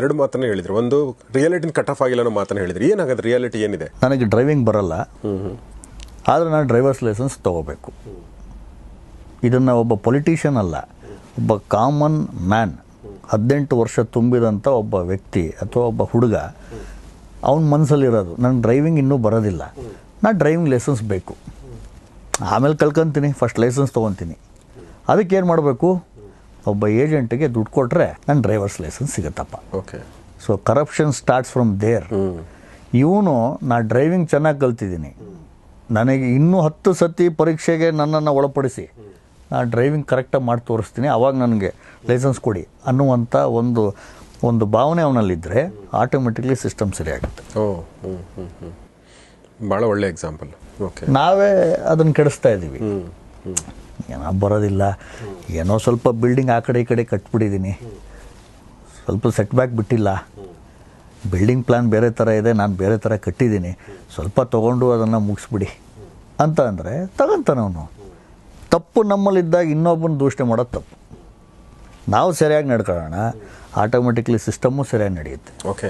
ಎರಡು ಮಾತನ್ನ ಹೇಳಿದ್ರು. ಒಂದು ರಿಯಾಲಿಟಿನ ಕಟ್ ಆಫ್ ಆಗಿಲ್ಲ ಅನ್ನೋ ಮಾತನ್ನ ಹೇಳಿದ್ರಿ. ಏನಾಗತ್ತೆ? ರಿಯಾಲಿಟಿ ಏನಿದೆ? ನನಗೆ ಡ್ರೈವಿಂಗ್ ಬರಲ್ಲ. ಆದರೆ ನಾನು ಡ್ರೈವರ್ಸ್ ಲೈಸೆನ್ಸ್ ತೊಗೋಬೇಕು. ಇದನ್ನು ಒಬ್ಬ ಪೊಲಿಟಿಷಿಯನ್ ಅಲ್ಲ, ಒಬ್ಬ ಕಾಮನ್ ಮ್ಯಾನ್ ಹದಿನೆಂಟು ವರ್ಷ ತುಂಬಿದಂಥ ಒಬ್ಬ ವ್ಯಕ್ತಿ ಅಥವಾ ಒಬ್ಬ ಹುಡುಗ, ಅವನ ಮನಸ್ಸಲ್ಲಿರೋದು ನನಗೆ ಡ್ರೈವಿಂಗ್ ಇನ್ನೂ ಬರೋದಿಲ್ಲ. ನಾನು ಡ್ರೈವಿಂಗ್ ಲೈಸೆನ್ಸ್ ಬೇಕು. ಆಮೇಲೆ ಕಲ್ಕೊಂತೀನಿ ಫಸ್ಟ್ ಲೈಸೆನ್ಸ್ ತೊಗೊತೀನಿ. ಅದಕ್ಕೆ ಏನು ಮಾಡಬೇಕು? ಒಬ್ಬ ಏಜೆಂಟ್ಗೆ ದುಡ್ಡು ಕೊಟ್ಟರೆ ನನ್ನ drivers license ಸಿಗುತ್ತಪ್ಪ. Okay so corruption starts from there ಇವನು ನಾ ಡ್ರೈವಿಂಗ್ ಚೆನ್ನಾಗಿ ಕಲ್ತಿದ್ದೀನಿ. ನನಗೆ ಇನ್ನೂ ಹತ್ತು ಸತಿ ಪರೀಕ್ಷೆಗೆ ನನ್ನನ್ನು ಒಳಪಡಿಸಿ. ನಾ ಡ್ರೈವಿಂಗ್ ಕರೆಕ್ಟಾಗಿ ಮಾಡಿ ತೋರಿಸ್ತೀನಿ. ಅವಾಗ ನನಗೆ ಲೈಸೆನ್ಸ್ ಕೊಡಿ ಅನ್ನುವಂಥ ಒಂದು ಒಂದು ಭಾವನೆ ಅವನಲ್ಲಿದ್ದರೆ ಆಟೋಮೆಟಿಕ್ಲಿ ಸಿಸ್ಟಮ್ ಸರಿಯಾಗುತ್ತೆ. ಭಾಳ ಒಳ್ಳೆ ಎಕ್ಸಾಂಪಲ್ ಓಕೆ ನಾವೇ ಅದನ್ನು ಕೆಡಿಸ್ತಾ ಇದ್ದೀವಿ ಏನೋ ಬರೋದಿಲ್ಲ. ಏನೋ ಸ್ವಲ್ಪ ಬಿಲ್ಡಿಂಗ್ ಆ ಕಡೆ ಈ ಕಡೆ ಕಟ್ಬಿಟ್ಟಿದ್ದೀನಿ ಸ್ವಲ್ಪ ಸೆಟ್ ಬ್ಯಾಕ್ ಬಿಟ್ಟಿಲ್ಲ. ಬಿಲ್ಡಿಂಗ್ ಪ್ಲ್ಯಾನ್ ಬೇರೆ ಥರ ಇದೆ, ನಾನು ಬೇರೆ ಥರ ಕಟ್ಟಿದ್ದೀನಿ ಸ್ವಲ್ಪ ತೊಗೊಂಡು ಅದನ್ನು ಮುಗಿಸ್ಬಿಡಿ. ಅಂತ ಅಂದರೆ ತಗೊಂತಾನೆ ಅವನು. ತಪ್ಪು ನಮ್ಮಲ್ಲಿದ್ದಾಗ ಇನ್ನೊಬ್ಬನ ದೂಷಣೆ ಮಾಡೋದು ತಪ್ಪು. ನಾವು ಸರಿಯಾಗಿ ನಡ್ಕೊಳ್ಳೋಣ. ಆಟೋಮೆಟಿಕ್ಲಿ ಸಿಸ್ಟಮ್ಮು ಸರಿಯಾಗಿ ನಡೆಯುತ್ತೆ. ಓಕೆ